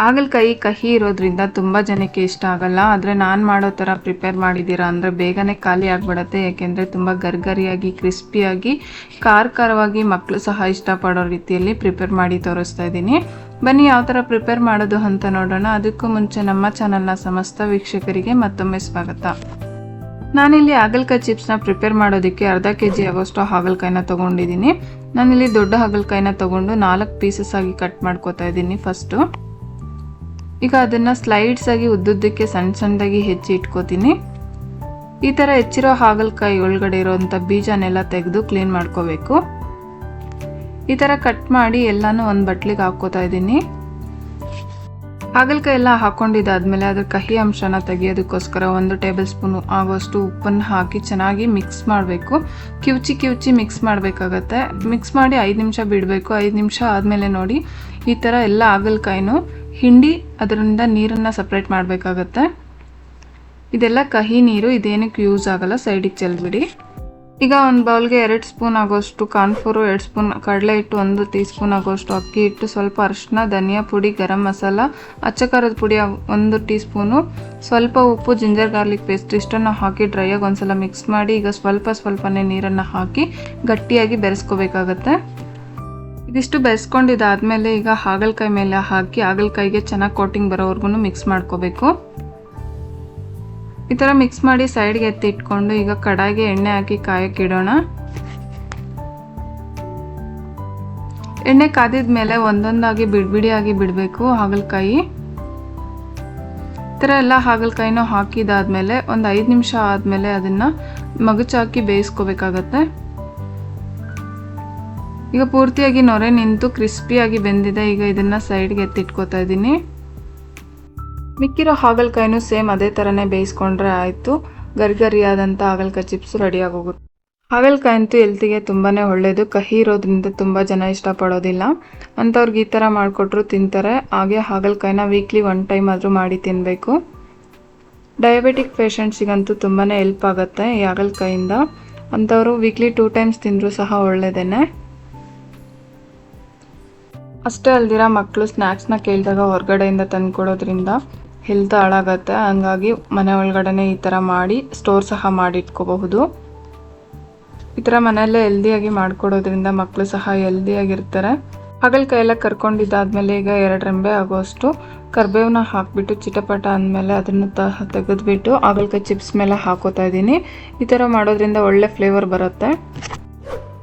ಹಾಗಲಕಾಯಿ ಕಹಿ ಇರೋದ್ರಿಂದ ತುಂಬ ಜನಕ್ಕೆ ಇಷ್ಟ ಆಗಲ್ಲ. ಆದರೆ ನಾನು ಮಾಡೋ ಥರ ಪ್ರಿಪೇರ್ ಮಾಡಿದ್ದೀರಾ ಅಂದರೆ ಬೇಗನೆ ಖಾಲಿ ಆಗಿಬಿಡತ್ತೆ. ಯಾಕೆಂದರೆ ತುಂಬ ಗರ್ಗರಿಯಾಗಿ, ಕ್ರಿಸ್ಪಿಯಾಗಿ ಖಾರ ಖಾರವಾಗಿ ಮಕ್ಕಳು ಸಹ ಇಷ್ಟಪಡೋ ರೀತಿಯಲ್ಲಿ ಪ್ರಿಪೇರ್ ಮಾಡಿ ತೋರಿಸ್ತಾ ಇದ್ದೀನಿ. ಬನ್ನಿ ಯಾವ ಥರ ಪ್ರಿಪೇರ್ ಮಾಡೋದು ಅಂತ ನೋಡೋಣ. ಅದಕ್ಕೂ ಮುಂಚೆ ನಮ್ಮ ಚಾನಲ್ನ ಸಮಸ್ತ ವೀಕ್ಷಕರಿಗೆ ಮತ್ತೊಮ್ಮೆ ಸ್ವಾಗತ. ನಾನಿಲ್ಲಿ ಹಾಗಲಕಾಯಿ ಚಿಪ್ಸ್ನ ಪ್ರಿಪೇರ್ ಮಾಡೋದಕ್ಕೆ ಅರ್ಧ ಕೆ ಜಿ ಆಗೋಷ್ಟು ಹಾಗಲಕಾಯಿನ ತೊಗೊಂಡಿದ್ದೀನಿ. ನಾನಿಲ್ಲಿ ದೊಡ್ಡ ಹಾಗಲಕಾಯಿನ ತೊಗೊಂಡು ನಾಲ್ಕು ಪೀಸಸ್ ಆಗಿ ಕಟ್ ಮಾಡ್ಕೋತಾ ಇದ್ದೀನಿ ಫಸ್ಟು ಈಗ ಅದನ್ನು ಸ್ಲೈಡ್ಸ್ ಆಗಿ ಉದ್ದುದ್ದಕ್ಕೆ ಸಣ್ಣ ಸಣ್ಣದಾಗಿ ಹೆಚ್ಚಿ ಇಟ್ಕೋತೀನಿ. ಈ ಥರ ಹೆಚ್ಚಿರೋ ಹಾಗಲಕಾಯಿ ಒಳಗಡೆ ಇರೋವಂಥ ಬೀಜನೆಲ್ಲ ತೆಗೆದು ಕ್ಲೀನ್ ಮಾಡ್ಕೋಬೇಕು. ಈ ಥರ ಕಟ್ ಮಾಡಿ ಎಲ್ಲನೂ ಒಂದು ಬಟ್ಲಿಗೆ ಹಾಕ್ಕೋತಾ ಇದ್ದೀನಿ. ಹಾಗಲಕಾಯಿ ಎಲ್ಲ ಹಾಕ್ಕೊಂಡಿದ್ದಾದಮೇಲೆ ಅದ್ರ ಕಹಿ ಅಂಶನ ತೆಗೆಯೋದಕ್ಕೋಸ್ಕರ ಒಂದು ಟೇಬಲ್ ಸ್ಪೂನ್ ಆಗೋಷ್ಟು ಉಪ್ಪನ್ನು ಹಾಕಿ ಚೆನ್ನಾಗಿ ಮಿಕ್ಸ್ ಮಾಡಬೇಕು. ಕಿವುಚಿ ಕಿವುಚಿ ಮಿಕ್ಸ್ ಮಾಡಬೇಕಾಗತ್ತೆ. ಮಿಕ್ಸ್ ಮಾಡಿ ಐದು ನಿಮಿಷ ಬಿಡಬೇಕು. ಐದು ನಿಮಿಷ ಆದಮೇಲೆ ನೋಡಿ ಈ ಥರ ಎಲ್ಲ ಹಾಗಲಕಾಯಿನೂ ಹಿಂಡಿ ಅದರಿಂದ ನೀರನ್ನು ಸಪ್ರೇಟ್ ಮಾಡಬೇಕಾಗತ್ತೆ. ಇದೆಲ್ಲ ಕಹಿ ನೀರು, ಇದೇನಕ್ಕೆ ಯೂಸ್ ಆಗಲ್ಲ ಸೈಡಿಗೆ ಚೆಲ್ಬಿಡಿ ಈಗ ಒಂದು ಬೌಲ್ಗೆ ಎರಡು ಸ್ಪೂನ್ ಆಗೋಷ್ಟು ಕಾನ್ಫೋರು, ಎರಡು ಸ್ಪೂನ್ ಕಡಲೆ ಹಿಟ್ಟು, ಒಂದು ಟೀ ಸ್ಪೂನ್ ಆಗೋಷ್ಟು ಅಕ್ಕಿ ಹಿಟ್ಟು, ಸ್ವಲ್ಪ ಅರಿಶಿನ ಧನಿಯಾ ಪುಡಿ, ಗರಂ ಮಸಾಲ, ಅಚ್ಚ ಖಾರದ ಪುಡಿ ಒಂದು ಟೀ ಸ್ಪೂನು ಸ್ವಲ್ಪ ಉಪ್ಪು ಜಿಂಜರ್ ಗಾರ್ಲಿಕ್ ಪೇಸ್ಟ್ ಇಷ್ಟನ್ನು ಹಾಕಿ ಡ್ರೈಯಾಗಿ ಒಂದ್ಸಲ ಮಿಕ್ಸ್ ಮಾಡಿ ಈಗ ಸ್ವಲ್ಪ ಸ್ವಲ್ಪನೇ ನೀರನ್ನು ಹಾಕಿ ಗಟ್ಟಿಯಾಗಿ ಬೆರೆಸ್ಕೋಬೇಕಾಗತ್ತೆ. ಇದಿಷ್ಟು ಬೆರೆಸ್ಕೊಂಡಿದ್ದಾದ್ಮೇಲೆ ಈಗ ಹಾಗಲಕಾಯಿ ಮೇಲೆ ಹಾಕಿ ಹಾಗಲಕಾಯಿಗೆ ಚೆನ್ನಾಗಿ ಕೋಟಿಂಗ್ ಬರೋವರೆಗೂ ಮಿಕ್ಸ್ ಮಾಡ್ಕೋಬೇಕು. ಈ ಥರ ಮಿಕ್ಸ್ ಮಾಡಿ ಸೈಡ್ಗೆ ಎತ್ತಿ ಇಟ್ಕೊಂಡು ಈಗ ಕಡಾಯಿಗೆ ಎಣ್ಣೆ ಹಾಕಿ ಕಾಯಕ್ಕೆ ಇಡೋಣ. ಎಣ್ಣೆ ಕಾದಿದ ಮೇಲೆ ಒಂದೊಂದಾಗಿ ಬಿಡ್ಬಿಡಿಯಾಗಿ ಬಿಡಬೇಕು ಹಾಗಲಕಾಯಿ. ಈ ಥರ ಎಲ್ಲ ಹಾಗಲಕಾಯಿನೂ ಹಾಕಿದಾದ್ಮೇಲೆ ಒಂದು ಐದು ನಿಮಿಷ ಆದಮೇಲೆ ಅದನ್ನು ಮಗುಚಾಕಿ ಬೇಯಿಸ್ಕೋಬೇಕಾಗತ್ತೆ. ಈಗ ಪೂರ್ತಿಯಾಗಿ ನೊರೆ ನಿಂತು ಕ್ರಿಸ್ಪಿಯಾಗಿ ಬೆಂದಿದೆ. ಈಗ ಇದನ್ನು ಸೈಡ್ಗೆ ಎತ್ತಿಟ್ಕೋತಾ ಇದ್ದೀನಿ. ಮಿಕ್ಕಿರೋ ಹಾಗಲಕಾಯಿನೂ ಸೇಮ್ ಅದೇ ಥರನೇ ಬೇಯಿಸ್ಕೊಂಡ್ರೆ ಆಯಿತು. ಗರಿಗರಿಯಾದಂಥ ಹಾಗಲಕಾಯಿ ಚಿಪ್ಸ್ ರೆಡಿ ಆಗೋಗುತ್ತೆ. ಹಾಗಲಕಾಯಿ ಅಂತೂ ಹೆಲ್ತಿಗೆ ತುಂಬಾ ಒಳ್ಳೆಯದು ಕಹಿ ಇರೋದ್ರಿಂದ ತುಂಬ ಜನ ಇಷ್ಟಪಡೋದಿಲ್ಲ. ಅಂಥವ್ರಿಗೆ ಈ ಥರ ಮಾಡಿಕೊಟ್ರು ತಿಂತಾರೆ. ಹಾಗೆ ಹಾಗಲಕಾಯಿನ ವೀಕ್ಲಿ ಒನ್ ಟೈಮ್ ಆದರೂ ಮಾಡಿ ತಿನ್ನಬೇಕು ಡಯಾಬಿಟಿಕ್ ಪೇಷಂಟ್ಸಿಗಂತೂ ತುಂಬಾ ಹೆಲ್ಪ್ ಆಗುತ್ತೆ ಈ ಹಾಗಲಕಾಯಿಂದ. ಅಂಥವರು ವೀಕ್ಲಿ ಟೂ ಟೈಮ್ಸ್ ತಿಂದರೂ ಸಹ ಒಳ್ಳೆಯದೇನೆ ಅಷ್ಟೇ ಅಲ್ದಿರ ಮಕ್ಕಳು ಸ್ನ್ಯಾಕ್ಸ್ನ ಕೇಳಿದಾಗ ಹೊರಗಡೆಯಿಂದ ತಂದು ಕೊಡೋದ್ರಿಂದ ಹೆಲ್ತ್ ಹಾಳಾಗತ್ತೆ. ಹಂಗಾಗಿ ಮನೆ ಒಳಗಡೆನೆ ಈ ಥರ ಮಾಡಿ ಸ್ಟೋರ್ ಸಹ ಮಾಡಿ ಇಟ್ಕೋಬಹುದು ಈ ಥರ ಮನೆಯಲ್ಲೇ ಹೆಲ್ದಿಯಾಗಿ ಮಾಡ್ಕೊಡೋದ್ರಿಂದ ಮಕ್ಕಳು ಸಹ ಹೆಲ್ದಿಯಾಗಿರ್ತಾರೆ ಹಗಲ್ ಕೈಯೆಲ್ಲ ಕರ್ಕೊಂಡಿದ್ದಾದ್ಮೇಲೆ ಈಗ ಎರಡು ರೆಂಬೆ ಆಗೋಷ್ಟು ಕರ್ಬೇವನ್ನ ಹಾಕಿಬಿಟ್ಟು ಚಿಟಪಟ ಅಂದಮೇಲೆ ಅದನ್ನು ತ, ತೆಗೆದ್ಬಿಟ್ಟು ಹಾಗಲಕಾಯಿ ಚಿಪ್ಸ್ ಮೇಲೆ ಹಾಕೋತಾ ಇದ್ದೀನಿ. ಈ ಥರ ಮಾಡೋದ್ರಿಂದ ಒಳ್ಳೆ ಫ್ಲೇವರ್ ಬರುತ್ತೆ.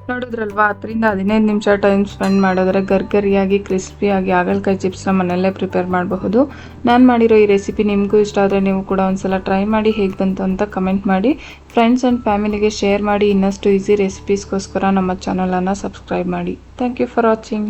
ನೋಡಿದ್ರಲ್ವಾ? ಹತ್ತರಿಂದ ಹದಿನೈದು ನಿಮಿಷ ಟೈಮ್ ಸ್ಪೆಂಡ್ ಮಾಡಿದ್ರೆ ಗರ್ಗರಿಯಾಗಿ ಕ್ರಿಸ್ಪಿಯಾಗಿ ಹಾಗಲಕಾಯಿ ಚಿಪ್ಸ್ನ ಮನೆಯಲ್ಲೇ ಪ್ರಿಪೇರ್ ಮಾಡಬಹುದು. ನಾನು ಮಾಡಿರೋ ಈ ರೆಸಿಪಿ ನಿಮಗೂ ಇಷ್ಟ ಆದರೆ ನೀವು ಕೂಡ ಒಂದ್ಸಲ ಟ್ರೈ ಮಾಡಿ ಹೇಗೆ ಬಂತು ಅಂತ ಕಮೆಂಟ್ ಮಾಡಿ. ಫ್ರೆಂಡ್ಸ್ ಆ್ಯಂಡ್ ಫ್ಯಾಮಿಲಿಗೆ ಶೇರ್ ಮಾಡಿ ಇನ್ನಷ್ಟು ಈಸಿ ರೆಸಿಪೀಸ್ಗೋಸ್ಕರ ನಮ್ಮ ಚಾನಲನ್ನು ಸಬ್ಸ್ಕ್ರೈಬ್ ಮಾಡಿ. Thank you for watching